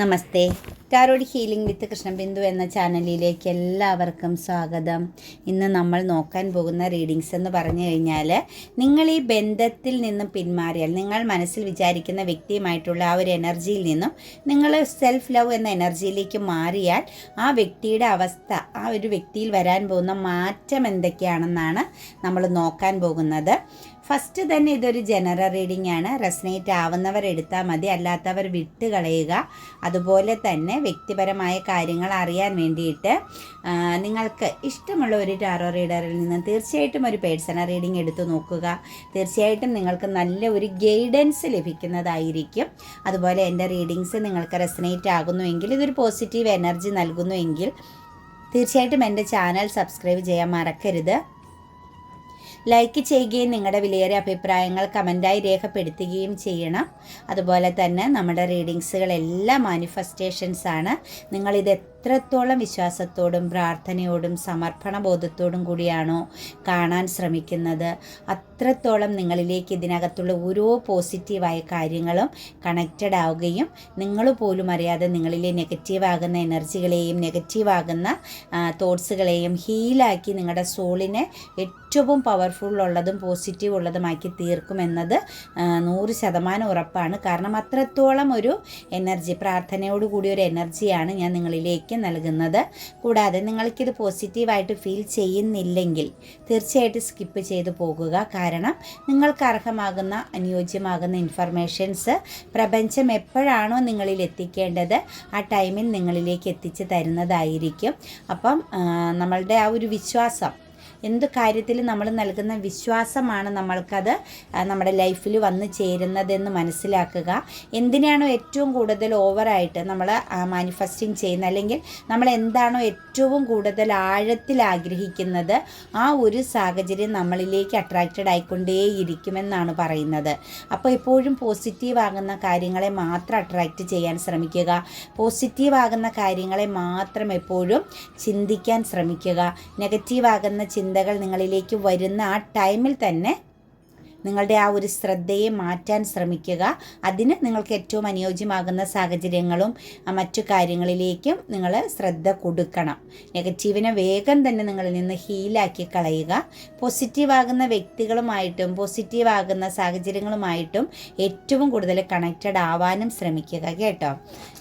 Namaste. Tarot healing with Krishnabindu എന്ന ചാനലിലേക്ക് എല്ലാവർക്കും സ്വാഗതം. ഇന്ന് നമ്മൾ നോക്കാൻ പോകുന്ന റീഡിങ്സ് എന്ന് പറഞ്ഞു കഴിഞ്ഞാൽ നിങ്ങൾ ഈ ബന്ധത്തിൽ നിന്നും പിന്മാറിയാൽ നിങ്ങൾ മനസ്സിൽ വിചാരിക്കുന്ന വ്യക്തിയുമായിട്ടുള്ള ആ ഒരു എനർജിയിൽ നിന്നും നിങ്ങൾ സെൽഫ് ലവ് എന്ന എനർജിയിലേക്ക് മാറിയാൽ ആ വ്യക്തിയുടെ അവസ്ഥ ആ ഒരു വ്യക്തിയിൽ വരാൻ പോകുന്ന മാറ്റം എന്തൊക്കെയാണെന്നാണ് നമ്മൾ നോക്കാൻ പോകുന്നത്. ഫസ്റ്റ് തന്നെ ഇതൊരു ജനറൽ റീഡിംഗ് ആണ്. റെസനേറ്റ് ആവുന്നവർ എടുത്താൽ മതി. അല്ലാത്തവർ വിട്ട് കളയുക. അതുപോലെ തന്നെ വ്യക്തിപരമായ കാര്യങ്ങൾ അറിയാൻ വേണ്ടിയിട്ട് നിങ്ങൾക്ക് ഇഷ്ടമുള്ള ഒരു ടാറോ റീഡറിൽ നിന്ന് തീർച്ചയായിട്ടും ഒരു പേഴ്സണൽ റീഡിംഗ് എടുത്തു നോക്കുക. തീർച്ചയായിട്ടും നിങ്ങൾക്ക് നല്ല ഒരു ഗൈഡൻസ് ലഭിക്കുന്നതായിരിക്കും. അതുപോലെ എന്റെ റീഡിങ്സ് നിങ്ങൾക്ക് റെസനേറ്റ് ആകുന്നുവെങ്കിൽ ഇതൊരു പോസിറ്റീവ് എനർജി നൽകുന്നുവെങ്കിൽ തീർച്ചയായിട്ടും എന്റെ ചാനൽ സബ്സ്ക്രൈബ് ചെയ്യാൻ മറക്കരുത്. ലൈക്ക് ചെയ്യുകയും നിങ്ങളുടെ വിലയേറിയ അഭിപ്രായങ്ങൾ കമന്റായി രേഖപ്പെടുത്തുകയും ചെയ്യണം. അതുപോലെ തന്നെ നമ്മുടെ റീഡിങ്സുകളെല്ലാം മാനിഫെസ്റ്റേഷൻസ് ആണ്. നിങ്ങളിത് എത്രത്തോളം വിശ്വാസത്തോടും പ്രാർത്ഥനയോടും സമർപ്പണ ബോധത്തോടും കൂടിയാണോ കാണാൻ ശ്രമിക്കുന്നത്. അത്രത്തോളം നിങ്ങളിലേക്ക് ഇതിനകത്തുള്ള ഓരോ പോസിറ്റീവായ കാര്യങ്ങളും കണക്റ്റഡ് ആവുകയും നിങ്ങൾ പോലും അറിയാതെ നിങ്ങളിലെ നെഗറ്റീവ് ആകുന്ന എനർജികളെയും നെഗറ്റീവ് ആകുന്ന തോട്ട്സുകളെയും ഹീലാക്കി നിങ്ങളുടെ സോളിനെ ഏറ്റവും പവർഫുൾ ഉള്ളതും പോസിറ്റീവ് ഉള്ളതുമാക്കി തീർക്കുമെന്നത് നൂറ് ശതമാനം ഉറപ്പാണ്. കാരണം അത്രത്തോളം ഒരു എനർജി പ്രാർത്ഥനയോടുകൂടി ഒരു എനർജിയാണ് ഞാൻ നിങ്ങളിലേക്ക് നൽകുന്നത്. കൂടാതെ നിങ്ങൾക്കിത് പോസിറ്റീവായിട്ട് ഫീൽ ചെയ്യുന്നില്ലെങ്കിൽ തീർച്ചയായിട്ടും സ്കിപ്പ് ചെയ്ത് പോകുക. കാരണം നിങ്ങൾക്ക് അർഹമാകുന്ന അനുയോജ്യമാകുന്ന ഇൻഫർമേഷൻസ് പ്രപഞ്ചം എപ്പോഴാണോ നിങ്ങളിൽ എത്തിക്കേണ്ടത് ആ ടൈമിൽ നിങ്ങളിലേക്ക് എത്തിച്ച് തരുന്നതായിരിക്കും. അപ്പം നമ്മളുടെ ആ ഒരു വിശ്വാസം എന്ത് കാര്യത്തിൽ നമ്മൾ നൽകുന്ന വിശ്വാസമാണ് നമ്മൾക്കത് നമ്മുടെ ലൈഫിൽ വന്നു ചേരുന്നതെന്ന് മനസ്സിലാക്കുക. എന്തിനാണോ ഏറ്റവും കൂടുതൽ ഓവറായിട്ട് നമ്മൾ മാനിഫെസ്റ്റിംഗ് ചെയ്യുന്നത്? അല്ലെങ്കിൽ നമ്മൾ എന്താണോ ഏറ്റവും കൂടുതൽ ആഴത്തിൽ ആഗ്രഹിക്കുന്നത്? ആ ഒരു സാഹചര്യം നമ്മളിലേക്ക് അട്രാക്റ്റഡ് ആയിക്കൊണ്ടേയിരിക്കുമെന്നാണ് പറയുന്നത്. അപ്പോൾ എപ്പോഴും പോസിറ്റീവ് ആകുന്ന കാര്യങ്ങളെ മാത്രം അട്രാക്റ്റ് ചെയ്യാൻ ശ്രമിക്കുക. പോസിറ്റീവ് ആകുന്ന കാര്യങ്ങളെ മാത്രം എപ്പോഴും ചിന്തിക്കാൻ ശ്രമിക്കുക. നെഗറ്റീവ് ആകുന്ന ചിന്തകൾ നിങ്ങളിലേക്ക് വരുന്ന ആ ടൈമിൽ തന്നെ നിങ്ങളുടെ ആ ഒരു ശ്രദ്ധയെ മാറ്റാൻ ശ്രമിക്കുക. അതിന് നിങ്ങൾക്ക് ഏറ്റവും അനുയോജ്യമാകുന്ന സാഹചര്യങ്ങളും മറ്റു കാര്യങ്ങളിലേക്കും നിങ്ങൾ ശ്രദ്ധ കൊടുക്കണം. നെഗറ്റീവിനെ വേഗം തന്നെ നിങ്ങളിൽ നിന്ന് ഹീലാക്കി കളയുക. പോസിറ്റീവാകുന്ന വ്യക്തികളുമായിട്ടും പോസിറ്റീവാകുന്ന സാഹചര്യങ്ങളുമായിട്ടും ഏറ്റവും കൂടുതൽ കണക്റ്റഡ് ആവാനും ശ്രമിക്കുക കേട്ടോ?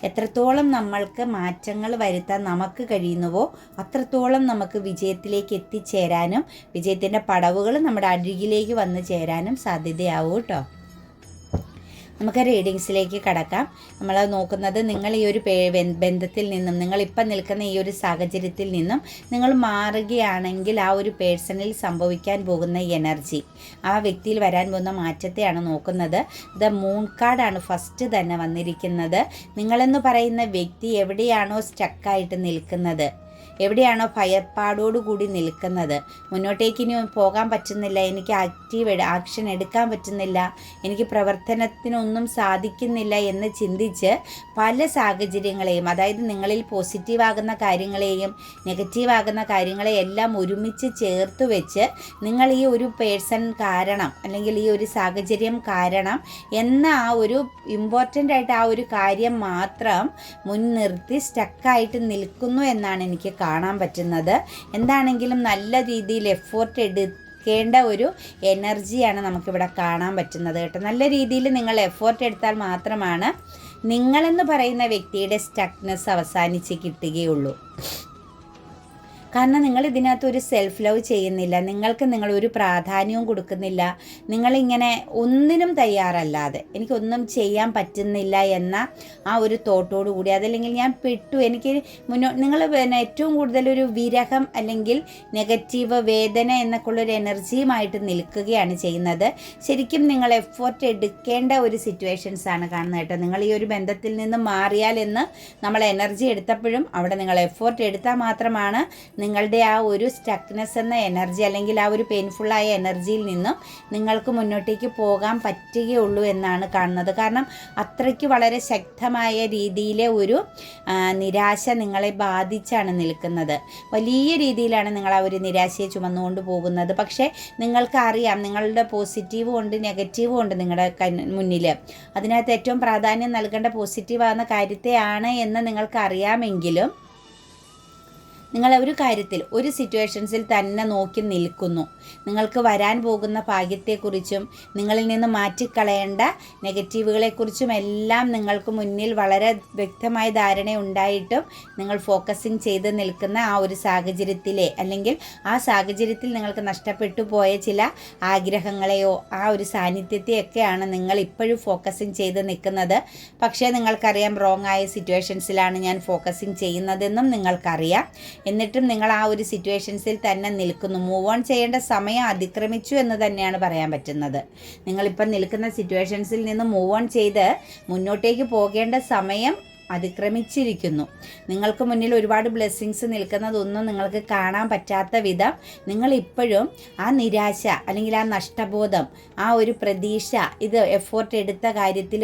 എത്രത്തോളം നമ്മൾക്ക് മാറ്റങ്ങൾ വരുത്താൻ നമുക്ക് കഴിയുന്നുവോ അത്രത്തോളം നമുക്ക് വിജയത്തിലേക്ക് എത്തിച്ചേരാനും വിജയത്തിന്റെ പടവുകൾ നമ്മുടെ അരികിലേക്ക് വന്നു ചേരാനും സാധ്യതയാവും കേട്ടോ നമുക്ക് റീഡിങ്സിലേക്ക് കടക്കാം. നമ്മൾ നോക്കുന്നത് നിങ്ങൾ ഈ ഒരു ബന്ധത്തിൽ നിന്നും നിങ്ങൾ നിങ്ങളിപ്പം നിൽക്കുന്ന ഈ ഒരു സാഹചര്യത്തിൽ നിന്നും നിങ്ങൾ മാറുകയാണെങ്കിൽ ആ ഒരു പേഴ്സണിൽ സംഭവിക്കാൻ പോകുന്ന എനർജി ആ വ്യക്തിയിൽ വരാൻ പോകുന്ന മാറ്റത്തെയാണ് നോക്കുന്നത്. ദ മൂൺ കാർഡാണ് ഫസ്റ്റ് തന്നെ വന്നിരിക്കുന്നത്. നിങ്ങളെന്ന് പറയുന്ന വ്യക്തി എവിടെയാണോ സ്റ്റക്കായിട്ട് നിൽക്കുന്നത്. എവിടെയാണോ ഭയപ്പാടോടുകൂടി നിൽക്കുന്നത്. മുന്നോട്ടേക്ക് ഇനി പോകാൻ പറ്റുന്നില്ല. എനിക്ക് ആക്റ്റീവ് ആക്ഷൻ എടുക്കാൻ പറ്റുന്നില്ല. എനിക്ക് പ്രവർത്തനത്തിനൊന്നും സാധിക്കുന്നില്ല എന്ന് ചിന്തിച്ച് പല സാഹചര്യങ്ങളെയും അതായത് നിങ്ങളിൽ പോസിറ്റീവ് ആകുന്ന കാര്യങ്ങളെയും നെഗറ്റീവ് ആകുന്ന കാര്യങ്ങളെയെല്ലാം ഒരുമിച്ച് ചേർത്ത് വെച്ച് നിങ്ങൾ ഈ ഒരു പേഴ്സൺ കാരണം അല്ലെങ്കിൽ ഈ ഒരു സാഹചര്യം കാരണം എന്ന ആ ഒരു ഇമ്പോർട്ടന്റ് ആയിട്ട് ആ ഒരു കാര്യം മാത്രം മുൻനിർത്തി സ്റ്റക്കായിട്ട് നിൽക്കുന്നു എന്നാണ് എനിക്ക് കാണാൻ പറ്റുന്നത്. എന്താണെങ്കിലും നല്ല രീതിയിൽ എഫോർട്ട് എടുക്കേണ്ട ഒരു എനർജിയാണ് നമുക്കിവിടെ കാണാൻ പറ്റുന്നത് കേട്ടോ. നല്ല രീതിയിൽ നിങ്ങൾ എഫോർട്ട് എടുത്താൽ മാത്രമാണ് നിങ്ങളെന്ന് പറയുന്ന വ്യക്തിയുടെ സ്റ്റക്നെസ് അവസാനിച്ച് കിട്ടുകയുള്ളൂ. കാരണം നിങ്ങൾ ഇതിനകത്ത് ഒരു സെൽഫ് ലവ് ചെയ്യുന്നില്ല. നിങ്ങൾക്ക് നിങ്ങൾ ഒരു പ്രാധാന്യവും കൊടുക്കുന്നില്ല. നിങ്ങളിങ്ങനെ ഒന്നിനും തയ്യാറല്ലാതെ എനിക്കൊന്നും ചെയ്യാൻ പറ്റുന്നില്ല എന്ന ആ ഒരു തോട്ടോടു കൂടി അതല്ലെങ്കിൽ ഞാൻ പെട്ടു എനിക്ക് മുന്നോ നിങ്ങൾ പിന്നെ ഏറ്റവും കൂടുതൽ ഒരു വിരഹം അല്ലെങ്കിൽ നെഗറ്റീവ് വേദന എന്നൊക്കെയുള്ളൊരു എനർജിയുമായിട്ട് നിൽക്കുകയാണ് ചെയ്യുന്നത്. ശരിക്കും നിങ്ങൾ എഫോർട്ട് എടുക്കേണ്ട ഒരു സിറ്റുവേഷൻസ് ആണ് കാണുന്നത് കേട്ടോ. നിങ്ങൾ ഈ ഒരു ബന്ധത്തിൽ നിന്ന് മാറിയാൽ എന്ന് നമ്മൾ എനർജി എടുത്തപ്പോഴും അവിടെ നിങ്ങൾ എഫോർട്ട് എടുത്താൽ മാത്രമാണ് നിങ്ങളുടെ ആ ഒരു സ്റ്റക്നെസ് എന്ന എനർജി അല്ലെങ്കിൽ ആ ഒരു പെയിൻഫുള്ളായ എനർജിയിൽ നിന്നും നിങ്ങൾക്ക് മുന്നോട്ടേക്ക് പോകാൻ പറ്റുകയുള്ളൂ എന്നാണ് കാണുന്നത്. കാരണം അത്രയ്ക്ക് വളരെ ശക്തമായ രീതിയിലെ ഒരു നിരാശ നിങ്ങളെ ബാധിച്ചാണ് നിൽക്കുന്നത്. വലിയ രീതിയിലാണ് നിങ്ങൾ ആ ഒരു നിരാശയെ ചുമന്നുകൊണ്ട് പോകുന്നത്. പക്ഷേ നിങ്ങൾക്ക് അറിയാം നിങ്ങളുടെ പോസിറ്റീവ് ഉണ്ട് നെഗറ്റീവ് ഉണ്ട് നിങ്ങളുടെ മുന്നിൽ. അതിനകത്ത് ഏറ്റവും പ്രാധാന്യം നൽകേണ്ട പോസിറ്റീവ് ആകുന്ന കാര്യത്തെയാണ് എന്ന് നിങ്ങൾക്ക് അറിയാമെങ്കിലും നിങ്ങൾ ഒരു കാര്യത്തിൽ ഒരു സിറ്റുവേഷൻസിൽ തന്നെ നോക്കി നിൽക്കുന്നു. നിങ്ങൾക്ക് വരാൻ പോകുന്ന ഭാഗ്യത്തെക്കുറിച്ചും നിങ്ങളിൽ നിന്ന് മാറ്റിക്കളയേണ്ട നെഗറ്റീവുകളെക്കുറിച്ചും എല്ലാം നിങ്ങൾക്ക് മുന്നിൽ വളരെ വ്യക്തമായ ധാരണ ഉണ്ടായിട്ടും നിങ്ങൾ ഫോക്കസിങ് ചെയ്ത് നിൽക്കുന്ന ആ ഒരു സാഹചര്യത്തിലെ അല്ലെങ്കിൽ ആ സാഹചര്യത്തിൽ നിങ്ങൾക്ക് നഷ്ടപ്പെട്ടു പോയ ചില ആഗ്രഹങ്ങളെയോ ആ ഒരു സാന്നിധ്യത്തെയൊക്കെയാണ് നിങ്ങൾ ഇപ്പോഴും ഫോക്കസിങ് ചെയ്ത് നിൽക്കുന്നത്. പക്ഷേ നിങ്ങൾക്കറിയാം റോങ് ആയ സിറ്റുവേഷൻസിലാണ് ഞാൻ ഫോക്കസിങ് ചെയ്യുന്നതെന്നും നിങ്ങൾക്കറിയാം. എന്നിട്ടും നിങ്ങൾ ആ ഒരു സിറ്റുവേഷൻസിൽ തന്നെ നിൽക്കുന്നു. മൂവ് ഓൺ ചെയ്യേണ്ട സമയം അതിക്രമിച്ചു എന്ന് തന്നെയാണ് പറയാൻ പറ്റുന്നത്. നിങ്ങളിപ്പം നിൽക്കുന്ന സിറ്റുവേഷൻസിൽ നിന്ന് മൂവ് ഓൺ ചെയ്ത് മുന്നോട്ടേക്ക് പോകേണ്ട സമയം അതിക്രമിച്ചിരിക്കുന്നു. നിങ്ങൾക്ക് മുന്നിൽ ഒരുപാട് ബ്ലെസ്സിങ്സ് നിൽക്കുന്നതൊന്നും നിങ്ങൾക്ക് കാണാൻ പറ്റാത്ത വിധം നിങ്ങൾ ഇപ്പോഴും ആ നിരാശ അല്ലെങ്കിൽ ആ നഷ്ടബോധം ആ ഒരു പ്രതീക്ഷ ഇത് എഫോർട്ട് എടുത്ത കാര്യത്തിൽ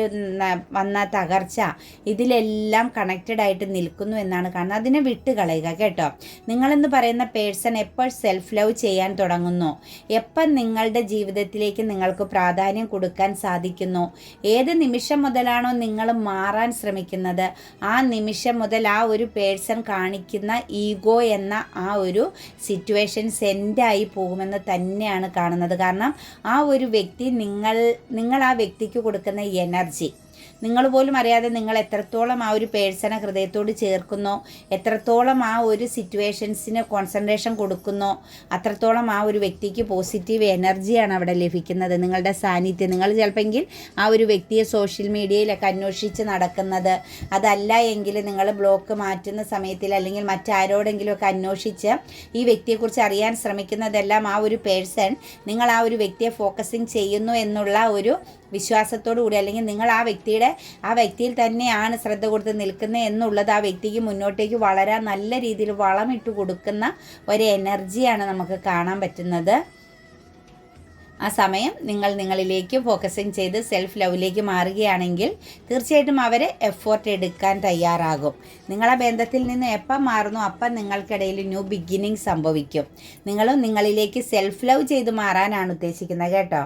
വന്ന തകർച്ച ഇതിലെല്ലാം കണക്റ്റഡ് ആയിട്ട് നിൽക്കുന്നു എന്നാണ് കാണുന്നത്. അതിനെ വിട്ട് കളയുക കേട്ടോ. നിങ്ങളെന്ന് പറയുന്ന പേഴ്സൺ എപ്പോൾ സെൽഫ് ലവ് ചെയ്യാൻ തുടങ്ങുന്നു? എപ്പം നിങ്ങളുടെ ജീവിതത്തിലേക്ക് നിങ്ങൾക്ക് പ്രാധാന്യം കൊടുക്കാൻ സാധിക്കുന്നു? ഏത് നിമിഷം മുതലാണോ നിങ്ങൾ മാറാൻ ശ്രമിക്കുന്നത്? ആ നിമിഷം മുതൽ ആ ഒരു പേഴ്സൺ കാണിക്കുന്ന ഈഗോ എന്ന ആ ഒരു സിറ്റുവേഷൻ സെൻഡായി പോകുമെന്ന് തന്നെയാണ് കാണുന്നത്. കാരണം ആ ഒരു വ്യക്തി നിങ്ങൾ നിങ്ങൾ ആ വ്യക്തിക്ക് കൊടുക്കുന്ന എനർജി നിങ്ങൾ പോലും അറിയാതെ നിങ്ങൾ എത്രത്തോളം ആ ഒരു പേഴ്സണെ ഹൃദയത്തോട് ചേർക്കുന്നോ എത്രത്തോളം ആ ഒരു സിറ്റുവേഷൻസിന് കോൺസെൻട്രേഷൻ കൊടുക്കുന്നോ അത്രത്തോളം ആ ഒരു വ്യക്തിക്ക് പോസിറ്റീവ് എനർജിയാണ് അവിടെ ലഭിക്കുന്നത്. നിങ്ങളുടെ സാന്നിധ്യം. നിങ്ങൾ ചിലപ്പോൾ ആ ഒരു വ്യക്തിയെ സോഷ്യൽ മീഡിയയിലൊക്കെ അന്വേഷിച്ച് നടക്കുന്നത്. അതല്ല എങ്കിൽ നിങ്ങൾ ബ്ലോക്ക് മാറ്റുന്ന സമയത്തിൽ അല്ലെങ്കിൽ മറ്റാരോടെങ്കിലുമൊക്കെ അന്വേഷിച്ച് ഈ വ്യക്തിയെക്കുറിച്ച് അറിയാൻ ശ്രമിക്കുന്നതെല്ലാം ആ ഒരു പേഴ്സൺ നിങ്ങൾ ആ ഒരു വ്യക്തിയെ ഫോക്കസിങ് ചെയ്യുന്നു എന്നുള്ള ഒരു വിശ്വാസത്തോടു കൂടി അല്ലെങ്കിൽ നിങ്ങൾ ആ വ്യക്തിയുടെ ആ വ്യക്തിയിൽ തന്നെയാണ് ശ്രദ്ധ കൊടുത്ത് നിൽക്കുന്നത് എന്നുള്ളത് ആ വ്യക്തിക്ക് മുന്നോട്ടേക്ക് വളരാൻ നല്ല രീതിയിൽ വളമിട്ട് കൊടുക്കുന്ന ഒരു എനർജിയാണ് നമുക്ക് കാണാൻ പറ്റുന്നത്. ആ സമയം നിങ്ങൾ നിങ്ങളിലേക്ക് ഫോക്കസിങ് ചെയ്ത് സെൽഫ് ലവിലേക്ക് മാറുകയാണെങ്കിൽ തീർച്ചയായിട്ടും അവർ എഫോർട്ട് എടുക്കാൻ തയ്യാറാകും. നിങ്ങളെ ബന്ധത്തിൽ നിന്ന് എപ്പം മാറുന്നു അപ്പം നിങ്ങൾക്കിടയിൽ ന്യൂ ബിഗിനിങ് സംഭവിക്കും. നിങ്ങളും നിങ്ങളിലേക്ക് സെൽഫ് ലവ് ചെയ്ത് മാറാനാണ് ഉദ്ദേശിക്കുന്നത് കേട്ടോ.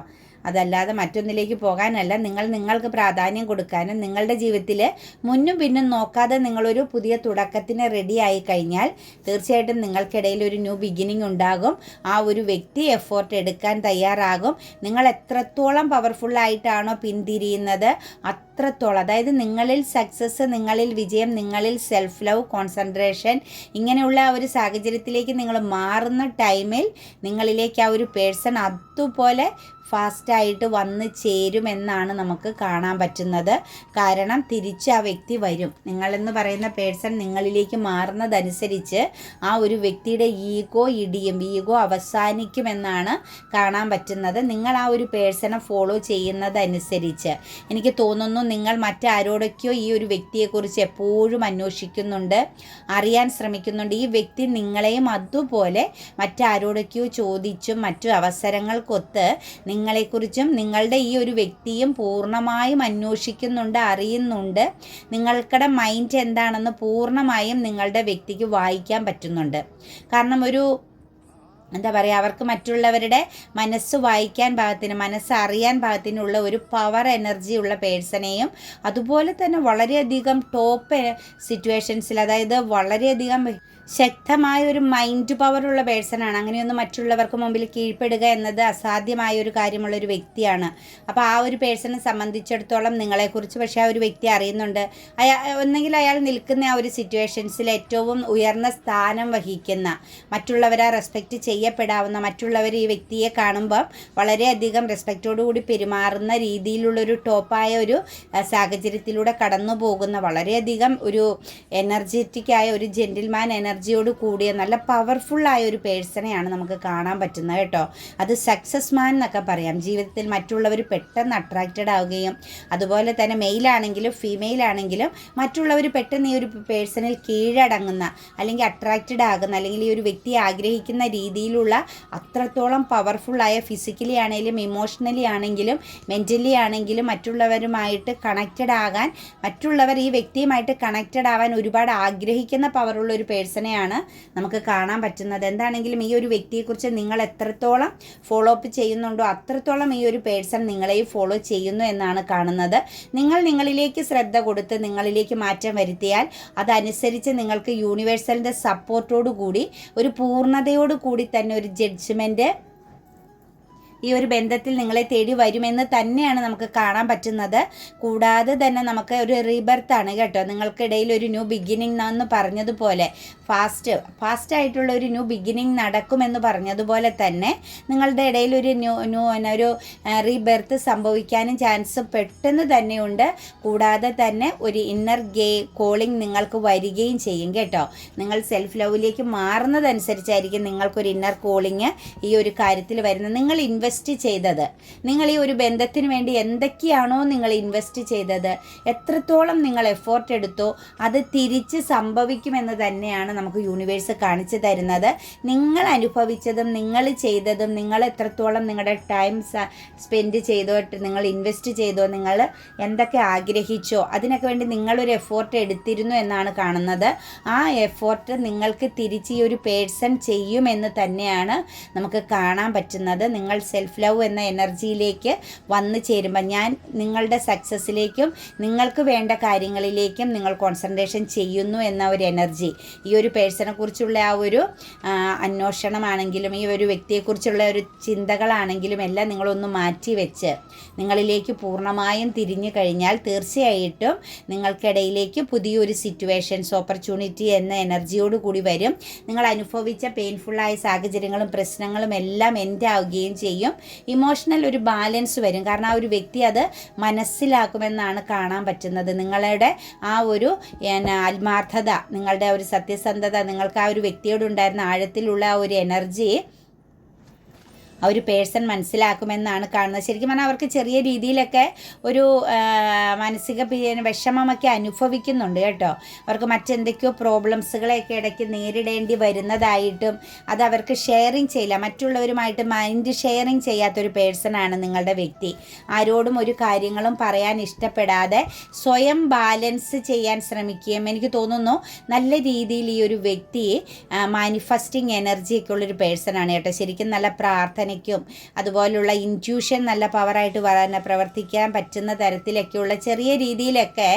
അതല്ലാതെ മറ്റൊന്നിലേക്ക് പോകാനല്ല. നിങ്ങൾ നിങ്ങൾക്ക് പ്രാധാന്യം കൊടുക്കാനും നിങ്ങളുടെ ജീവിതത്തിൽ മുന്നും പിന്നും നോക്കാതെ നിങ്ങളൊരു പുതിയ തുടക്കത്തിന് റെഡി ആയി കഴിഞ്ഞാൽ തീർച്ചയായിട്ടും നിങ്ങൾക്കിടയിൽ ഒരു ന്യൂ ബിഗിനിങ് ഉണ്ടാകും. ആ ഒരു വ്യക്തി എഫോർട്ട് എടുക്കാൻ തയ്യാറാകും. നിങ്ങൾ എത്രത്തോളം പവർഫുള്ളായിട്ടാണോ പിന്തിരിയുന്നത് അത്രത്തോളം അതായത് നിങ്ങളിൽ സക്സസ് നിങ്ങളിൽ വിജയം നിങ്ങളിൽ സെൽഫ് ലവ് കോൺസെൻട്രേഷൻ ഇങ്ങനെയുള്ള ഒരു സാഹചര്യത്തിലേക്ക് നിങ്ങൾ മാറുന്ന ടൈമിൽ നിങ്ങളിലേക്ക് ആ ഒരു പേഴ്സൺ അതുപോലെ ഫാസ്റ്റായിട്ട് വന്ന് ചേരുമെന്നാണ് നമുക്ക് കാണാൻ പറ്റുന്നത്. കാരണം തിരിച്ച് ആ വ്യക്തി വരും. നിങ്ങളെന്ന് പറയുന്ന പേഴ്സൺ നിങ്ങളിലേക്ക് മാറുന്നതനുസരിച്ച് ആ ഒരു വ്യക്തിയുടെ ഈഗോ ഇടിയും ഈഗോ അവസാനിക്കുമെന്നാണ് കാണാൻ പറ്റുന്നത്. നിങ്ങൾ ആ ഒരു പേഴ്സണെ ഫോളോ ചെയ്യുന്നതനുസരിച്ച്. എനിക്ക് തോന്നുന്നു നിങ്ങൾ മറ്റാരോടൊക്കെയോ ഈ ഒരു വ്യക്തിയെക്കുറിച്ച് എപ്പോഴും അന്വേഷിക്കുന്നുണ്ട് അറിയാൻ ശ്രമിക്കുന്നുണ്ട്. ഈ വ്യക്തി നിങ്ങളെയും അതുപോലെ മറ്റാരോടൊക്കെയോ ചോദിച്ചും മറ്റു അവസരങ്ങൾക്കൊത്ത് നിങ്ങളെക്കുറിച്ചും നിങ്ങളുടെ ഈ ഒരു വ്യക്തിയും പൂർണമായും അന്വേഷിക്കുന്നുണ്ട് അറിയുന്നുണ്ട്. നിങ്ങൾക്കടെ മൈൻഡ് എന്താണെന്ന് പൂർണമായും നിങ്ങളുടെ വ്യക്തിക്ക് വായിക്കാൻ പറ്റുന്നുണ്ട്. കാരണം ഒരു എന്താ പറയുക അവർക്ക് മറ്റുള്ളവരുടെ മനസ്സ് വായിക്കാൻ ഭാഗത്തിന് മനസ്സ് അറിയാൻ പാകത്തിനുള്ള ഒരു പവർ എനർജി ഉള്ള പേഴ്സണെയും അതുപോലെ തന്നെ വളരെയധികം ടോപ്പ് സിറ്റുവേഷൻസിൽ അതായത് വളരെയധികം ശക്തമായ ഒരു മൈൻഡ് പവറുള്ള പേഴ്സണാണ് അങ്ങനെയൊന്നും മറ്റുള്ളവർക്ക് മുമ്പിൽ കീഴ്പ്പെടുക എന്നത് അസാധ്യമായ ഒരു കാര്യമുള്ള ഒരു വ്യക്തിയാണ്. അപ്പോൾ ആ ഒരു പേഴ്സണെ സംബന്ധിച്ചിടത്തോളം നിങ്ങളെക്കുറിച്ച് പക്ഷേ ആ ഒരു വ്യക്തി അറിയുന്നുണ്ട്. അയാൾ ഒന്നെങ്കിൽ അയാൾ നിൽക്കുന്ന ആ ഒരു സിറ്റുവേഷൻസിൽ ഏറ്റവും ഉയർന്ന സ്ഥാനം വഹിക്കുന്ന മറ്റുള്ളവരെ റെസ്പെക്റ്റ് ചെയ്യപ്പെടാവുന്ന മറ്റുള്ളവർ ഈ വ്യക്തിയെ കാണുമ്പോൾ വളരെയധികം റെസ്പെക്റ്റോടു കൂടി പെരുമാറുന്ന രീതിയിലുള്ളൊരു ടോപ്പായ ഒരു സാഹചര്യത്തിലൂടെ കടന്നു പോകുന്ന വളരെയധികം ഒരു എനർജറ്റിക്കായ ഒരു ജെന്റിൽമാൻ എനർജി എനർജിയോട് കൂടിയ നല്ല പവർഫുള്ളായ ഒരു പേഴ്സണെയാണ് നമുക്ക് കാണാൻ പറ്റുന്നത് കേട്ടോ. അത് സക്സസ് മാൻ എന്നൊക്കെ പറയാം. ജീവിതത്തിൽ മറ്റുള്ളവർ പെട്ടെന്ന് അട്രാക്റ്റഡ് ആവുകയും അതുപോലെ തന്നെ മെയിലാണെങ്കിലും ഫീമെയിൽ ആണെങ്കിലും മറ്റുള്ളവർ പെട്ടെന്ന് ഈ ഒരു പേഴ്സണിൽ കീഴടങ്ങുന്ന അല്ലെങ്കിൽ അട്രാക്റ്റഡ് ആകുന്ന അല്ലെങ്കിൽ ഈ ഒരു വ്യക്തി ആഗ്രഹിക്കുന്ന രീതിയിലുള്ള അത്രത്തോളം പവർഫുള്ളായ ഫിസിക്കലി ആണെങ്കിലും ഇമോഷണലി ആണെങ്കിലും മെന്റലി ആണെങ്കിലും മറ്റുള്ളവരുമായിട്ട് കണക്റ്റഡ് ആകാൻ മറ്റുള്ളവർ ഈ വ്യക്തിയുമായിട്ട് കണക്റ്റഡ് ആവാൻ ഒരുപാട് ആഗ്രഹിക്കുന്ന പവറുള്ള ഒരു പേഴ്സണെയാണ് നമുക്ക് കാണാൻ പറ്റുന്നത്. എന്താണെങ്കിലും ഈ ഒരു വ്യക്തിയെക്കുറിച്ച് നിങ്ങൾ എത്രത്തോളം ഫോളോ അപ്പ് ചെയ്യുന്നുണ്ടോ അത്രത്തോളം ഈ ഒരു പേഴ്സൺ നിങ്ങളെയും ഫോളോ ചെയ്യുന്നു എന്നാണ് കാണുന്നത്. നിങ്ങൾ നിങ്ങളിലേക്ക് ശ്രദ്ധ കൊടുത്ത് നിങ്ങളിലേക്ക് മാറ്റം വരുത്തിയാൽ അതനുസരിച്ച് നിങ്ങൾക്ക് യൂണിവേഴ്സലിന്റെ സപ്പോർട്ടോടു കൂടി ഒരു പൂർണതയോടു കൂടി തന്നെ ഒരു ജഡ്ജ്മെന്റ് ഈ ഒരു ബന്ധത്തിൽ നിങ്ങളെ തേടി വരുമെന്ന് തന്നെയാണ് നമുക്ക് കാണാൻ പറ്റുന്നത്. കൂടാതെ തന്നെ നമുക്ക് ഒരു റീബർത്ത് ആണ് കേട്ടോ. നിങ്ങൾക്കിടയിൽ ഒരു ന്യൂ ബിഗിനിങ് എന്ന് പറഞ്ഞതുപോലെ. ഫാസ്റ്റ് ഫാസ്റ്റ് ആയിട്ടുള്ള ഒരു ന്യൂ ബിഗിനിങ് നടക്കുമെന്ന് പറഞ്ഞതുപോലെ തന്നെ നിങ്ങളുടെ ഇടയിൽ ഒരു ന്യൂ ന്യൂ ഒരു റീബർത്ത് സംഭവിക്കാനും ചാൻസ് പെട്ടെന്ന് തന്നെയുണ്ട്. കൂടാതെ തന്നെ ഒരു ഇന്നർ ഗേ കോളിംഗ് നിങ്ങൾക്ക് വരികയും ചെയ്യും കേട്ടോ. നിങ്ങൾ സെൽഫ് ലവിലേക്ക് മാറുന്നതനുസരിച്ചായിരിക്കും നിങ്ങൾക്കൊരു ഇന്നർ കോളിംഗ് ഈ ഒരു കാര്യത്തിൽ വരുന്നത്. നിങ്ങൾ ഇൻവെസ്റ്റ് ഇൻവെസ്റ്റ് ചെയ്തത്. നിങ്ങൾ ഈ ഒരു ബന്ധത്തിന് വേണ്ടി എന്തൊക്കെയാണോ നിങ്ങൾ ഇൻവെസ്റ്റ് ചെയ്തത് എത്രത്തോളം നിങ്ങൾ എഫോർട്ട് എടുത്തോ അത് തിരിച്ച് സംഭവിക്കുമെന്ന് തന്നെയാണ് നമുക്ക് യൂണിവേഴ്സ് കാണിച്ചു തരുന്നത്. നിങ്ങൾ അനുഭവിച്ചതും നിങ്ങൾ ചെയ്തതും നിങ്ങൾ എത്രത്തോളം നിങ്ങളുടെ ടൈം സ്പെൻഡ് ചെയ്തോ നിങ്ങൾ ഇൻവെസ്റ്റ് ചെയ്തോ നിങ്ങൾ എന്തൊക്കെ ആഗ്രഹിച്ചോ അതിനൊക്കെ വേണ്ടി നിങ്ങളൊരു എഫോർട്ട് എടുത്തിരുന്നു എന്നാണ് കാണുന്നത്. ആ എഫോർട്ട് നിങ്ങൾക്ക് തിരിച്ച് ഈ ഒരു പേഴ്സൺ ചെയ്യുമെന്ന് തന്നെയാണ് നമുക്ക് കാണാൻ പറ്റുന്നത്. നിങ്ങൾ സെൽഫ് ലവ് എന്ന എനർജിയിലേക്ക് വന്നു ചേരുമ്പോൾ ഞാൻ നിങ്ങളുടെ സക്സസ്സിലേക്കും നിങ്ങൾക്ക് വേണ്ട കാര്യങ്ങളിലേക്കും നിങ്ങൾ കോൺസെൻട്രേഷൻ ചെയ്യുന്നു എന്ന ഒരു എനർജി ഈ ഒരു പേഴ്സണെ കുറിച്ചുള്ള ആ ഒരു അന്വേഷണമാണെങ്കിലും ഈ ഒരു വ്യക്തിയെക്കുറിച്ചുള്ള ഒരു ചിന്തകളാണെങ്കിലും എല്ലാം നിങ്ങളൊന്ന് മാറ്റി വെച്ച് നിങ്ങളിലേക്ക് പൂർണമായും തിരിഞ്ഞു കഴിഞ്ഞാൽ തീർച്ചയായിട്ടും നിങ്ങൾക്കിടയിലേക്ക് പുതിയൊരു സിറ്റുവേഷൻസ് ഓപ്പർച്യൂണിറ്റി എന്ന എനർജിയോട് കൂടി വരും. നിങ്ങൾ അനുഭവിച്ച പെയിൻഫുള്ളായ സാഹചര്യങ്ങളും പ്രശ്നങ്ങളും എല്ലാം എൻഡ് ആവുകയും ചെയ്യും. ചെയ്യും ഇമോഷണൽ ഒരു ബാലൻസ് വരും. കാരണം ആ ഒരു വ്യക്തി അത് മനസ്സിലാക്കുമെന്നാണ് കാണാൻ പറ്റുന്നത്. നിങ്ങളുടെ ആ ഒരു ആത്മാർത്ഥത നിങ്ങളുടെ ഒരു സത്യസന്ധത നിങ്ങൾക്ക് ആ ഒരു വ്യക്തിയോടുണ്ടായിരുന്ന ആഴത്തിലുള്ള ആ ഒരു എനർജി ആ ഒരു പേഴ്സൺ മനസ്സിലാക്കുമെന്നാണ് കാണുന്നത്. ശരിക്കും പറഞ്ഞാൽ അവർക്ക് ചെറിയ രീതിയിലൊക്കെ ഒരു മാനസിക വിഷമമൊക്കെ അനുഭവിക്കുന്നുണ്ട് കേട്ടോ. അവർക്ക് മറ്റെന്തൊക്കെയോ പ്രോബ്ലംസുകളെയൊക്കെ ഇടയ്ക്ക് നേരിടേണ്ടി വരുന്നതായിട്ടും അത് അവർക്ക് ഷെയറിങ് ചെയ്യില്ല. മറ്റുള്ളവരുമായിട്ട് മൈൻഡ് ഷെയറിങ് ചെയ്യാത്തൊരു പേഴ്സണാണ് നിങ്ങളുടെ വ്യക്തി. ആരോടും ഒരു കാര്യങ്ങളും പറയാൻ ഇഷ്ടപ്പെടാതെ സ്വയം ബാലൻസ് ചെയ്യാൻ ശ്രമിക്കുകയും എനിക്ക് തോന്നുന്നു നല്ല രീതിയിൽ ഈ ഒരു വ്യക്തി മാനിഫെസ്റ്റിംഗ് എനർജിയൊക്കെ ഉള്ളൊരു പേഴ്സണാണ് കേട്ടോ. ശരിക്കും നല്ല പ്രാർത്ഥന പ്രാർത്ഥനയ്ക്കും അതുപോലുള്ള ഇന്റ്യൂഷൻ നല്ല പവറായിട്ട് പ്രവർത്തിക്കാൻ പറ്റുന്ന തരത്തിലൊക്കെയുള്ള ചെറിയ രീതിയിലൊക്കെ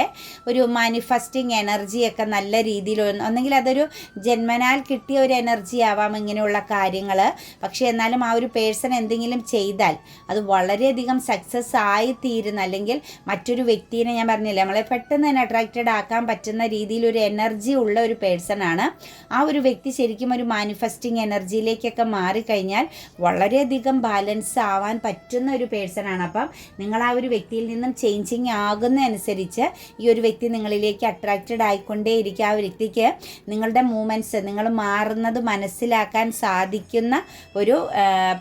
ഒരു മാനിഫെസ്റ്റിംഗ് എനർജിയൊക്കെ നല്ല രീതിയിൽ ഒന്നെങ്കിൽ അതൊരു ജന്മനാൽ കിട്ടിയ ഒരു എനർജി ആവാം ഇങ്ങനെയുള്ള കാര്യങ്ങൾ പക്ഷേ എന്നാലും ആ ഒരു പേഴ്സൺ എന്തെങ്കിലും ചെയ്താൽ അത് വളരെയധികം സക്സസ് ആയി തീരുന്ന അല്ലെങ്കിൽ മറ്റൊരു വ്യക്തിനെ ഞാൻ പറഞ്ഞില്ല നമ്മളെ പെട്ടെന്ന് തന്നെ അട്രാക്റ്റഡ് ആക്കാൻ പറ്റുന്ന രീതിയിൽ ഒരു എനർജി ഉള്ള ഒരു പേഴ്സൺ ആണ് ആ ഒരു വ്യക്തി ശരിക്കും ഒരു മാനിഫെസ്റ്റിംഗ് എനർജിയിലേക്കൊക്കെ മാറിക്കഴിഞ്ഞാൽ വളരെ വളരെയധികം ബാലൻസ് ആവാൻ പറ്റുന്ന ഒരു പേഴ്സൺ ആണ്. അപ്പം നിങ്ങൾ ആ ഒരു വ്യക്തിയിൽ നിന്നും ചേഞ്ചിങ് ആകുന്നതനുസരിച്ച് ഈ ഒരു വ്യക്തി നിങ്ങളിലേക്ക് അട്രാക്റ്റഡ് ആയിക്കൊണ്ടേയിരിക്കും. ആ വ്യക്തിക്ക് നിങ്ങളുടെ മൂമെന്റ്സ് നിങ്ങൾ മാറുന്നത് മനസ്സിലാക്കാൻ സാധിക്കുന്ന ഒരു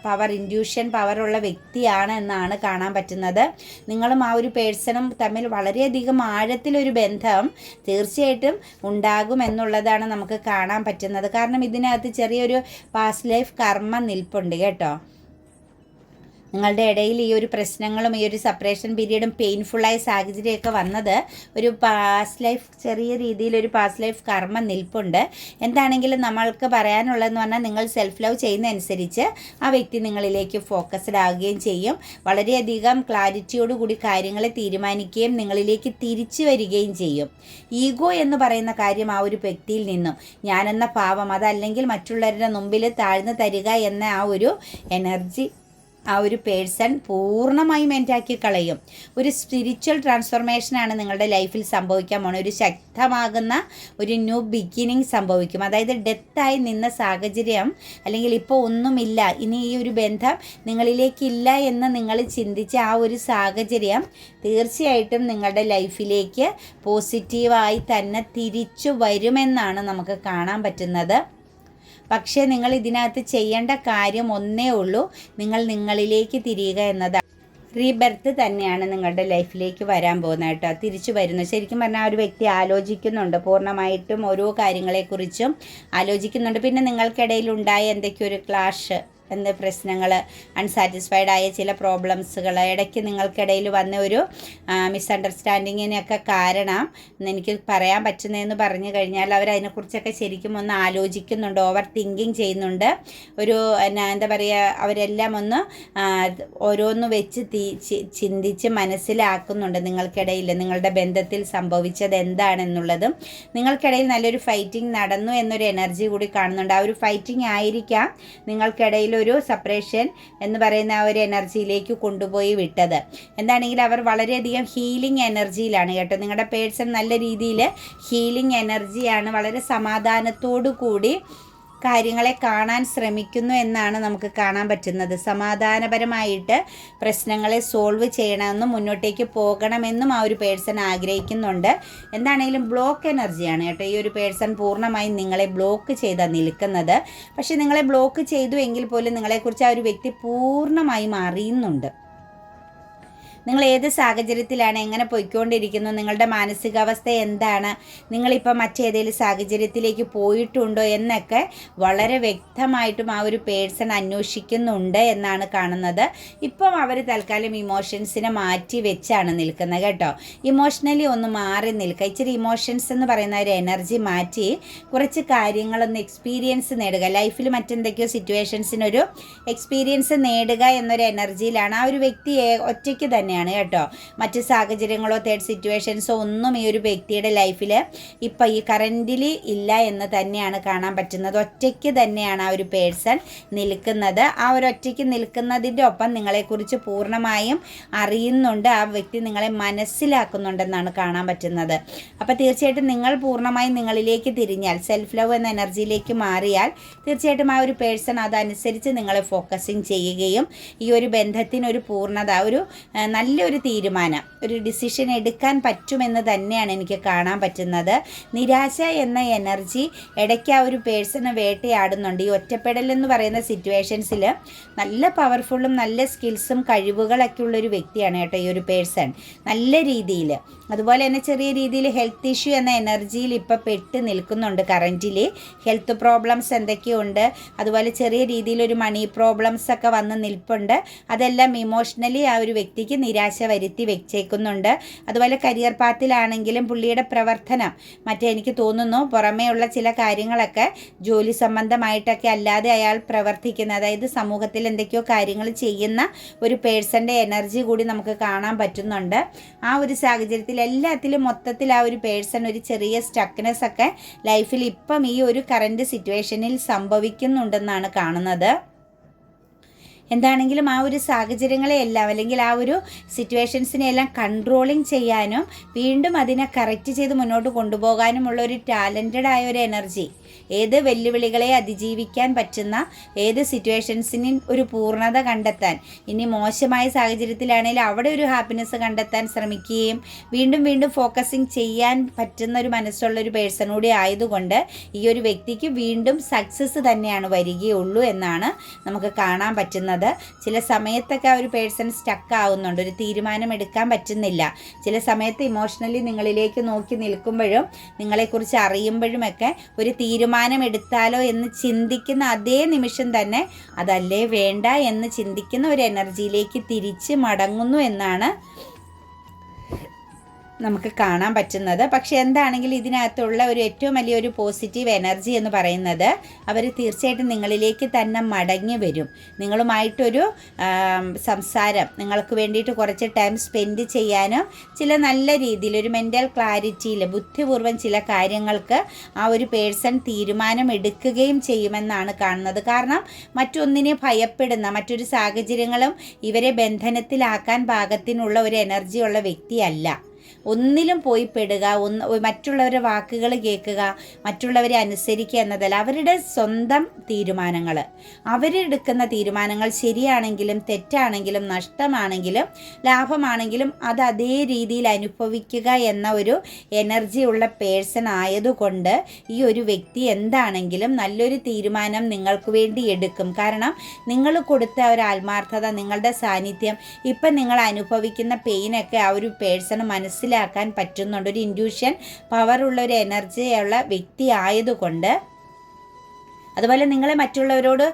പവർ ഇൻഡ്യൂഷൻ പവറുള്ള വ്യക്തിയാണ് എന്നാണ് കാണാൻ പറ്റുന്നത്. നിങ്ങളും ആ ഒരു പേഴ്സണും തമ്മിൽ വളരെയധികം ആഴത്തിലൊരു ബന്ധം തീർച്ചയായിട്ടും ഉണ്ടാകും എന്നുള്ളതാണ് നമുക്ക് കാണാൻ പറ്റുന്നത്. കാരണം ഇതിനകത്ത് ചെറിയൊരു പാസ്റ്റ് ലൈഫ് കർമ്മ നിൽപ്പുണ്ട് കേട്ടോ. നിങ്ങളുടെ ഇടയിൽ ഈ ഒരു പ്രശ്നങ്ങളും ഈ ഒരു സെപ്പറേഷൻ പീരീഡും പെയിൻഫുള്ളായ സാഹചര്യമൊക്കെ വന്നത് ഒരു പാസ്റ്റ് ലൈഫ് ചെറിയ രീതിയിൽ ഒരു പാസ്റ്റ് ലൈഫ് കർമ്മ നിൽപ്പുണ്ട്. എന്താണെങ്കിലും നമ്മൾക്ക് പറയാനുള്ളതെന്ന് പറഞ്ഞാൽ നിങ്ങൾ സെൽഫ് ലവ് ചെയ്യുന്നതനുസരിച്ച് ആ വ്യക്തി നിങ്ങളിലേക്ക് ഫോക്കസ്ഡ് ആവുകയും ചെയ്യും. വളരെയധികം ക്ലാരിറ്റിയോടുകൂടി കാര്യങ്ങളെ തീരുമാനിക്കുകയും നിങ്ങളിലേക്ക് തിരിച്ചു വരികയും ചെയ്യും. ഈഗോ എന്ന് പറയുന്ന കാര്യം ആ ഒരു വ്യക്തിയിൽ നിന്നും ഞാനെന്ന ഭാവം അതല്ലെങ്കിൽ മറ്റുള്ളവരുടെ മുമ്പിൽ താഴ്ന്നു തരിക എന്ന ആ ഒരു എനർജി ആ ഒരു പേഴ്സൺ പൂർണമായും മെന്റാക്കി കളയും. ഒരു സ്പിരിച്വൽ ട്രാൻസ്ഫോർമേഷനാണ് നിങ്ങളുടെ ലൈഫിൽ സംഭവിക്കാൻ പോകുന്നത് ഒരു ശക്തമാകുന്ന ഒരു ന്യൂ ബിഗിനിങ് സംഭവിക്കും. അതായത് ഡെത്തായി നിന്ന സാഹചര്യം അല്ലെങ്കിൽ ഇപ്പോൾ ഒന്നുമില്ല ഇനി ഈ ഒരു ബന്ധം നിങ്ങളിലേക്കില്ല എന്ന് നിങ്ങൾ ചിന്തിച്ച ആ ഒരു സാഹചര്യം തീർച്ചയായിട്ടും നിങ്ങളുടെ ലൈഫിലേക്ക് പോസിറ്റീവായി തന്നെ തിരിച്ചു വരുമെന്നാണ് നമുക്ക് കാണാൻ പറ്റുന്നത്. പക്ഷേ നിങ്ങൾ ഇതിനകത്ത് ചെയ്യേണ്ട കാര്യം ഒന്നേ ഉള്ളൂ. നിങ്ങൾ നിങ്ങളിലേക്ക് തിരിയുക എന്നതാണ് റീബർത്ത് തന്നെയാണ് നിങ്ങളുടെ ലൈഫിലേക്ക് വരാൻ പോകുന്നത് കേട്ടോ. തിരിച്ചു വരുന്നു. ശരിക്കും പറഞ്ഞാൽ ഒരു വ്യക്തി ആലോചിക്കുന്നുണ്ട്. പൂർണമായിട്ടും ഓരോ കാര്യങ്ങളെക്കുറിച്ചും ആലോചിക്കുന്നുണ്ട്. പിന്നെ നിങ്ങൾക്കിടയിൽ ഉണ്ടായ എന്തൊക്കെയൊരു ക്ലാഷ് എന്ത് പ്രശ്നങ്ങൾ അൺസാറ്റിസ്ഫൈഡ് ആയ ചില പ്രോബ്ലംസുകൾ ഇടയ്ക്ക് നിങ്ങൾക്കിടയിൽ വന്ന ഒരു മിസ്അണ്ടർസ്റ്റാൻഡിങ്ങിനൊക്കെ കാരണം എനിക്ക് പറയാൻ പറ്റുന്നതെന്ന് പറഞ്ഞു കഴിഞ്ഞാൽ അവർ അതിനെക്കുറിച്ചൊക്കെ ശരിക്കും ഒന്ന് ആലോചിക്കുന്നുണ്ട് ഓവർ തിങ്കിങ് ചെയ്യുന്നുണ്ട്. ഒരു എന്നാ എന്താ പറയുക അവരെല്ലാം ഒന്ന് ഓരോന്ന് വെച്ച് തീ ചിന്തിച്ച് മനസ്സിലാക്കുന്നുണ്ട് നിങ്ങൾക്കിടയിൽ നിങ്ങളുടെ ബന്ധത്തിൽ സംഭവിച്ചത് എന്താണെന്നുള്ളതും. നിങ്ങൾക്കിടയിൽ നല്ലൊരു ഫൈറ്റിംഗ് നടന്നു എന്നൊരു എനർജി കൂടി കാണുന്നുണ്ട്. ആ ഒരു ഫൈറ്റിംഗ് ആയിരിക്കാം നിങ്ങൾക്കിടയിൽ ഒരു സെപ്പറേഷൻ എന്ന് പറയുന്ന ആ ഒരു എനർജിയിലേക്ക് കൊണ്ടുപോയി വിട്ടത്. എന്താണെങ്കിൽ അവർ വളരെയധികം ഹീലിംഗ് എനർജിയിലാണ് കേട്ടോ. നിങ്ങളുടെ പേഴ്സൺ നല്ല രീതിയിൽ ഹീലിംഗ് എനർജിയാണ് വളരെ സമാധാനത്തോടു കൂടി കാര്യങ്ങളെ കാണാൻ ശ്രമിക്കുന്നു എന്നാണ് നമുക്ക് കാണാൻ പറ്റുന്നത്. സമാധാനപരമായിട്ട് പ്രശ്നങ്ങളെ സോൾവ് ചെയ്യണമെന്നും മുന്നോട്ടേക്ക് പോകണമെന്നും ആ ഒരു പേഴ്സൺ ആഗ്രഹിക്കുന്നുണ്ട്. എന്താണെങ്കിലും ബ്ലോക്ക് എനർജിയാണ് കേട്ടോ ഈ ഒരു പേഴ്സൺ പൂർണമായും നിങ്ങളെ ബ്ലോക്ക് ചെയ്താണ് നിൽക്കുന്നത്. പക്ഷേ നിങ്ങളെ ബ്ലോക്ക് ചെയ്തു എങ്കിൽ പോലും നിങ്ങളെക്കുറിച്ച് ആ ഒരു വ്യക്തി പൂർണമായും അറിയുന്നുണ്ട്. നിങ്ങൾ ഏത് സാഹചര്യത്തിലാണ് എങ്ങനെ പോയിക്കൊണ്ടിരിക്കുന്നു നിങ്ങളുടെ മാനസികാവസ്ഥ എന്താണ്? നിങ്ങളിപ്പോൾ മറ്റേതെങ്കിലും സാഹചര്യത്തിലേക്ക് പോയിട്ടുണ്ടോ എന്നൊക്കെ വളരെ വ്യക്തമായിട്ടും ആ ഒരു പേഴ്സൺ അന്വേഷിക്കുന്നുണ്ട് എന്നാണ് കാണുന്നത്. ഇപ്പം അവർ തൽക്കാലം ഇമോഷൻസിനെ മാറ്റി വെച്ചാണ് നിൽക്കുന്നത് കേട്ടോ. ഇമോഷണലി ഒന്ന് മാറി നിൽക്കുക. ഇച്ചിരി ഇമോഷൻസ് എന്ന് പറയുന്ന ഒരു എനർജി മാറ്റി കുറച്ച് കാര്യങ്ങളൊന്ന് എക്സ്പീരിയൻസ് നേടുക. ലൈഫിൽ മറ്റെന്തൊക്കെയോ സിറ്റുവേഷൻസിനൊരു എക്സ്പീരിയൻസ് നേടുക എന്നൊരു എനർജിയിലാണ് ആ ഒരു വ്യക്തി ഒറ്റയ്ക്ക് തന്നെ തന്നെയാണ് കേട്ടോ. മറ്റ് സാഹചര്യങ്ങളോ തേർഡ് സിറ്റുവേഷൻസോ ഒന്നും ഈ ഒരു വ്യക്തിയുടെ ലൈഫിൽ ഇപ്പം ഈ കറന്റിൽ ഇല്ല എന്ന് തന്നെയാണ് കാണാൻ പറ്റുന്നത്. ഒറ്റയ്ക്ക് തന്നെയാണ് ആ ഒരു പേഴ്സൺ നിൽക്കുന്നത്. ആ ഒരു ഒറ്റയ്ക്ക് നിൽക്കുന്നതിന്റെ ഒപ്പം നിങ്ങളെക്കുറിച്ച് പൂർണമായും അറിയുന്നുണ്ട്. ആ വ്യക്തി നിങ്ങളെ മനസ്സിലാക്കുന്നുണ്ടെന്നാണ് കാണാൻ പറ്റുന്നത്. അപ്പോൾ തീർച്ചയായിട്ടും നിങ്ങൾ പൂർണമായും നിങ്ങളിലേക്ക് തിരിഞ്ഞാൽ സെൽഫ് ലവ് എന്ന എനർജിയിലേക്ക് മാറിയാൽ തീർച്ചയായിട്ടും ആ ഒരു പേഴ്സൺ അതനുസരിച്ച് നിങ്ങളെ ഫോക്കസിങ് ചെയ്യുകയും ഈ ഒരു ബന്ധത്തിനൊരു പൂർണത ഒരു നല്ലൊരു തീരുമാനം ഒരു ഡിസിഷൻ എടുക്കാൻ പറ്റുമെന്ന് തന്നെയാണ് എനിക്ക് കാണാൻ പറ്റുന്നത്. നിരാശ എന്ന എനർജി ഇടയ്ക്ക് ആ ഒരു പേഴ്സണ് വേട്ടയാടുന്നുണ്ട്. ഈ ഒറ്റപ്പെടൽ എന്ന് പറയുന്ന സിറ്റുവേഷൻസിൽ നല്ല പവർഫുള്ളും നല്ല സ്കിൽസും കഴിവുകളൊക്കെ ഉള്ളൊരു വ്യക്തിയാണ് കേട്ടോ ഈ ഒരു പേഴ്സൺ നല്ല രീതിയിൽ അതുപോലെ തന്നെ ചെറിയ രീതിയിൽ ഹെൽത്ത് ഇഷ്യൂ എന്ന എനർജിയിൽ ഇപ്പോൾ പെട്ട് നിൽക്കുന്നുണ്ട് കറന്റിൽ ഹെൽത്ത് പ്രോബ്ലംസ് എന്തൊക്കെയുണ്ട്? അതുപോലെ ചെറിയ രീതിയിൽ ഒരു മണി പ്രോബ്ലംസ് ഒക്കെ വന്ന് നിൽപ്പുണ്ട്. അതെല്ലാം ഇമോഷണലി ആ ഒരു വ്യക്തിക്ക് നിരാശ വരുത്തി വെച്ചേക്കുന്നുണ്ട്. അതുപോലെ കരിയർ പാത്തിലാണെങ്കിലും പുള്ളിയുടെ പ്രവർത്തനം മറ്റേ എനിക്ക് തോന്നുന്നു പുറമേയുള്ള ചില കാര്യങ്ങളൊക്കെ ജോലി സംബന്ധമായിട്ടൊക്കെ അല്ലാതെ അയാൾ പ്രവർത്തിക്കുന്ന അതായത് സമൂഹത്തിൽ എന്തൊക്കെയോ കാര്യങ്ങൾ ചെയ്യുന്ന ഒരു പേഴ്സന്റെ എനർജി കൂടി നമുക്ക് കാണാൻ പറ്റുന്നുണ്ട്. ആ ഒരു സാഹചര്യത്തിൽ എല്ലാത്തിലും മൊത്തത്തിൽ ആ ഒരു പേഴ്സൺ ഒരു ചെറിയ സ്റ്റക്നെസ് ഒക്കെ ലൈഫിൽ ഇപ്പം ഈ ഒരു കറന്റ് സിറ്റുവേഷനിൽ സംഭവിക്കുന്നുണ്ടെന്നാണ് കാണുന്നത്. എന്താണെങ്കിലും ആ ഒരു സാഹചര്യങ്ങളെയെല്ലാം അല്ലെങ്കിൽ ആ ഒരു സിറ്റുവേഷൻസിനെ എല്ലാം കൺട്രോളിങ് ചെയ്യാനും വീണ്ടും അതിനെ കറക്റ്റ് ചെയ്ത് മുന്നോട്ട് കൊണ്ടുപോകാനുമുള്ള ഒരു ടാലന്റഡ് ആയ ഒരു എനർജി ഏത് വെല്ലുവിളികളെ അതിജീവിക്കാൻ പറ്റുന്ന ഏത് സിറ്റുവേഷൻസിനും ഒരു പൂർണത കണ്ടെത്താൻ ഇനി മോശമായ സാഹചര്യത്തിലാണെങ്കിൽ അവിടെ ഒരു ഹാപ്പിനെസ് കണ്ടെത്താൻ ശ്രമിക്കുകയും വീണ്ടും വീണ്ടും ഫോക്കസിങ് ചെയ്യാൻ പറ്റുന്ന ഒരു മനസ്സുള്ള ഒരു പേഴ്സൺ കൂടി ആയതുകൊണ്ട് ഈ ഒരു വ്യക്തിക്ക് വീണ്ടും സക്സസ് തന്നെയാണ് വരികയുള്ളൂ എന്നാണ് നമുക്ക് കാണാൻ പറ്റുന്നത്. ചില സമയത്തൊക്കെ ആ ഒരു പേഴ്സൺ സ്റ്റക്ക് ആവുന്നുണ്ട്. ഒരു തീരുമാനം എടുക്കാൻ പറ്റുന്നില്ല. ചില സമയത്ത് ഇമോഷണലി നിങ്ങളിലേക്ക് നോക്കി നിൽക്കുമ്പോഴും നിങ്ങളെക്കുറിച്ച് അറിയുമ്പോഴുമൊക്കെ ഒരു തീരുമാനം എടുത്താലോ എന്ന് ചിന്തിക്കുന്ന അതേ നിമിഷം തന്നെ അതല്ലേ വേണ്ട എന്ന് ചിന്തിക്കുന്ന ഒരു എനർജിയിലേക്ക് തിരിച്ച് മടങ്ങുന്നു എന്നാണ് നമുക്ക് കാണാൻ പറ്റുന്നത്. പക്ഷെ എന്താണെങ്കിലും ഇതിനകത്തുള്ള ഒരു ഏറ്റവും വലിയൊരു പോസിറ്റീവ് എനർജി എന്ന് പറയുന്നത് അവർ തീർച്ചയായിട്ടും നിങ്ങളിലേക്ക് തന്നെ മടങ്ങി വരും. നിങ്ങളുമായിട്ടൊരു സംസാരം നിങ്ങൾക്ക് വേണ്ടിയിട്ട് കുറച്ച് ടൈം സ്പെൻഡ് ചെയ്യാനും ചില നല്ല രീതിയിൽ ഒരു മെന്റൽ ക്ലാരിറ്റിയിൽ ബുദ്ധിപൂർവം ചില കാര്യങ്ങൾക്ക് ആ ഒരു പേഴ്സൺ തീരുമാനം എടുക്കുകയും ചെയ്യുമെന്നാണ് കാണുന്നത്. കാരണം മറ്റൊന്നിനെ ഭയപ്പെടുന്ന മറ്റൊരു സാഹചര്യങ്ങളും ഇവരെ ബന്ധനത്തിലാക്കാൻ പാകത്തിനുള്ള ഒരു എനർജിയുള്ള വ്യക്തിയല്ല. ഒന്നിലും പോയി പെടുക ഒന്ന് മറ്റുള്ളവരുടെ വാക്കുകൾ കേൾക്കുക മറ്റുള്ളവരെ അനുസരിക്കുക എന്നതല്ല അവരുടെ സ്വന്തം തീരുമാനങ്ങൾ. അവരെടുക്കുന്ന തീരുമാനങ്ങൾ ശരിയാണെങ്കിലും തെറ്റാണെങ്കിലും നഷ്ടമാണെങ്കിലും ലാഭമാണെങ്കിലും അത് അതേ രീതിയിൽ അനുഭവിക്കുക എന്ന ഒരു എനർജി ഉള്ള പേഴ്സൺ ആയതുകൊണ്ട് ഈ ഒരു വ്യക്തി എന്താണെങ്കിലും നല്ലൊരു തീരുമാനം നിങ്ങൾക്ക് വേണ്ടി എടുക്കും. കാരണം നിങ്ങൾ കൊടുത്ത ഒരു ആത്മാർത്ഥത നിങ്ങളുടെ സാന്നിധ്യം ഇപ്പം നിങ്ങൾ അനുഭവിക്കുന്ന പെയിനൊക്കെ ആ ഒരു പേഴ്സണ് മനസ്സിലാക്കാൻ പറ്റുന്നുണ്ട്. ഒരു ഇൻഡ്യൂഷൻ പവറുള്ള ഒരു എനർജിയുള്ള വ്യക്തി ആയതുകൊണ്ട് അതുപോലെ നിങ്ങളെ മറ്റുള്ളവരോട്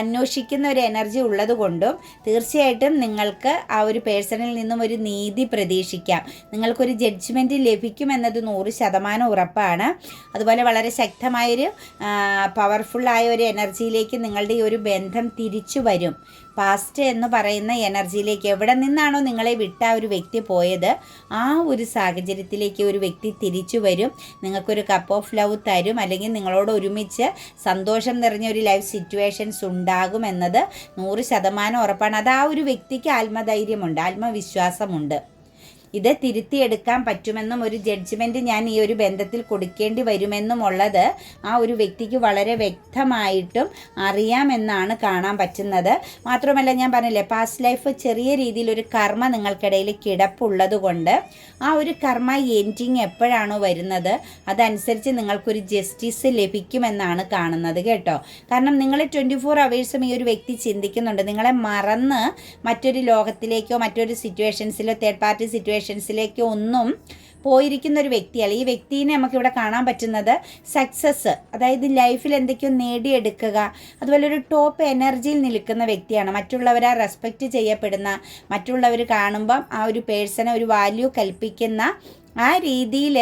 അന്വേഷിക്കുന്ന ഒരു എനർജി ഉള്ളത് കൊണ്ടും തീർച്ചയായിട്ടും നിങ്ങൾക്ക് ആ ഒരു പേഴ്സണിൽ നിന്നും ഒരു നീതി പ്രതീക്ഷിക്കാം. നിങ്ങൾക്കൊരു ജഡ്ജ്മെന്റ് ലഭിക്കുമെന്നത് നൂറ് ശതമാനം ഉറപ്പാണ്. അതുപോലെ വളരെ ശക്തമായൊരു പവർഫുള്ളായ ഒരു എനർജിയിലേക്ക് നിങ്ങളുടെ ഈ ഒരു ബന്ധം തിരിച്ചു വരും. പാസ്റ്റ് എന്ന് പറയുന്ന എനർജിയിലേക്ക് എവിടെ നിന്നാണോ നിങ്ങളെ വിട്ട ഒരു വ്യക്തി പോയത് ആ ഒരു സാഹചര്യത്തിലേക്ക് ഒരു വ്യക്തി തിരിച്ചു വരും. നിങ്ങൾക്കൊരു കപ്പ് ഓഫ് ലവ് തരും. അല്ലെങ്കിൽ നിങ്ങളോട് ഒരുമിച്ച് സന്തോഷം നിറഞ്ഞ ഒരു ലൈഫ് സിറ്റുവേഷൻസ് ഉണ്ടാകുമെന്നത് നൂറ് ശതമാനം ഉറപ്പാണ്. അത് ആ ഒരു വ്യക്തിക്ക് ആത്മധൈര്യമുണ്ട് ആത്മവിശ്വാസമുണ്ട്. ഇത് തിരുത്തിയെടുക്കാൻ പറ്റുമെന്നും ഒരു ജഡ്ജ്മെന്റ് ഞാൻ ഈ ഒരു ബന്ധത്തിൽ കൊടുക്കേണ്ടി വരുമെന്നും ഉള്ളത് ആ ഒരു വ്യക്തിക്ക് വളരെ വ്യക്തമായിട്ടും അറിയാമെന്നാണ് കാണാൻ പറ്റുന്നത്. മാത്രമല്ല ഞാൻ പറഞ്ഞില്ലേ പാസ്റ്റ് ലൈഫ് ചെറിയ രീതിയിൽ ഒരു കർമ്മ നിങ്ങൾക്കിടയിൽ കിടപ്പുള്ളത് കൊണ്ട് ആ ഒരു കർമ്മ എൻഡിങ് എപ്പോഴാണോ വരുന്നത് അതനുസരിച്ച് നിങ്ങൾക്കൊരു ജസ്റ്റിസ് ലഭിക്കുമെന്നാണ് കാണുന്നത് കേട്ടോ. കാരണം നിങ്ങൾ ട്വന്റി ഫോർ അവേഴ്സും ഈ ഒരു വ്യക്തി ചിന്തിക്കുന്നുണ്ട്. നിങ്ങളെ മറന്ന് മറ്റൊരു ലോകത്തിലേക്കോ മറ്റൊരു സിറ്റുവേഷൻസിലോ തേർഡ് പാർട്ടി സിറ്റുവേഷൻസിലേക്കോ ഒന്നും പോയിരിക്കുന്ന ഒരു വ്യക്തിയാണ് ഈ വ്യക്തിനെ നമുക്കിവിടെ കാണാൻ പറ്റുന്നത് സക്സസ് അതായത് ലൈഫിൽ എന്തൊക്കെയോ നേടിയെടുക്കുക അതുപോലെ ഒരു ടോപ്പ് എനർജിയിൽ നിൽക്കുന്ന വ്യക്തിയാണ്. മറ്റുള്ളവരെ റെസ്പെക്റ്റ് ചെയ്യപ്പെടുന്ന മറ്റുള്ളവർ കാണുമ്പം ആ ഒരു പേഴ്സണെ ഒരു വാല്യൂ കൽപ്പിക്കുന്ന ആ രീതിയിൽ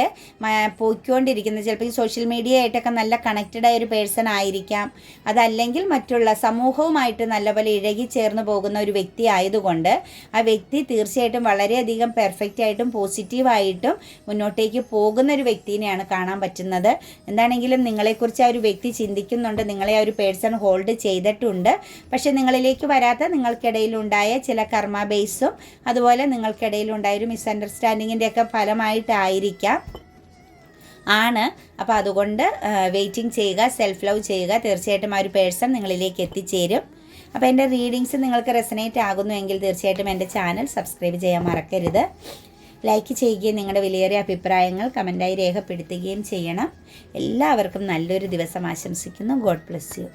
പോയിക്കൊണ്ടിരിക്കുന്നത്. ചിലപ്പോൾ ഈ സോഷ്യൽ മീഡിയ ആയിട്ടൊക്കെ നല്ല കണക്റ്റഡ് ആയ ഒരു പേഴ്സൺ ആയിരിക്കാം. അതല്ലെങ്കിൽ മറ്റുള്ള സമൂഹവുമായിട്ട് നല്ലപോലെ ഇഴകി ചേർന്ന് പോകുന്ന ഒരു വ്യക്തി ആയതുകൊണ്ട് ആ വ്യക്തി തീർച്ചയായിട്ടും വളരെയധികം പെർഫെക്റ്റ് ആയിട്ടും പോസിറ്റീവായിട്ടും മുന്നോട്ടേക്ക് പോകുന്ന ഒരു വ്യക്തിനെയാണ് കാണാൻ പറ്റുന്നത്. എന്താണെങ്കിലും നിങ്ങളെക്കുറിച്ച് ആ ഒരു വ്യക്തി ചിന്തിക്കുന്നുണ്ട്. നിങ്ങളെ ആ ഒരു പേഴ്സൺ ഹോൾഡ് ചെയ്തിട്ടുണ്ട്. പക്ഷേ നിങ്ങളിലേക്ക് വരാത്ത നിങ്ങൾക്കിടയിലുണ്ടായ ചില കർമ്മ ബേസും അതുപോലെ നിങ്ങൾക്കിടയിലുണ്ടായ ഒരു മിസ്അണ്ടർസ്റ്റാൻഡിങ്ങിന്റെ ഒക്കെ ഫലമായിട്ടായിരിക്കാം ആണ്. അപ്പോൾ അതുകൊണ്ട് വെയിറ്റിംഗ് ചെയ്യുക സെൽഫ് ലവ് ചെയ്യുക. തീർച്ചയായിട്ടും ആ ഒരു പേഴ്സൺ നിങ്ങളിലേക്ക് എത്തിച്ചേരും. അപ്പോൾ എന്റെ റീഡിങ്സ് നിങ്ങൾക്ക് റെസനേറ്റ് ആകുന്നുവെങ്കിൽ തീർച്ചയായിട്ടും എന്റെ ചാനൽ സബ്സ്ക്രൈബ് ചെയ്യാൻ മറക്കരുത്. ലൈക്ക് ചെയ്യുകയും നിങ്ങളുടെ വിലയേറിയ അഭിപ്രായങ്ങൾ കമന്റായി രേഖപ്പെടുത്തുകയും ചെയ്യണം. എല്ലാവർക്കും നല്ലൊരു ദിവസം ആശംസിക്കുന്നു. God bless you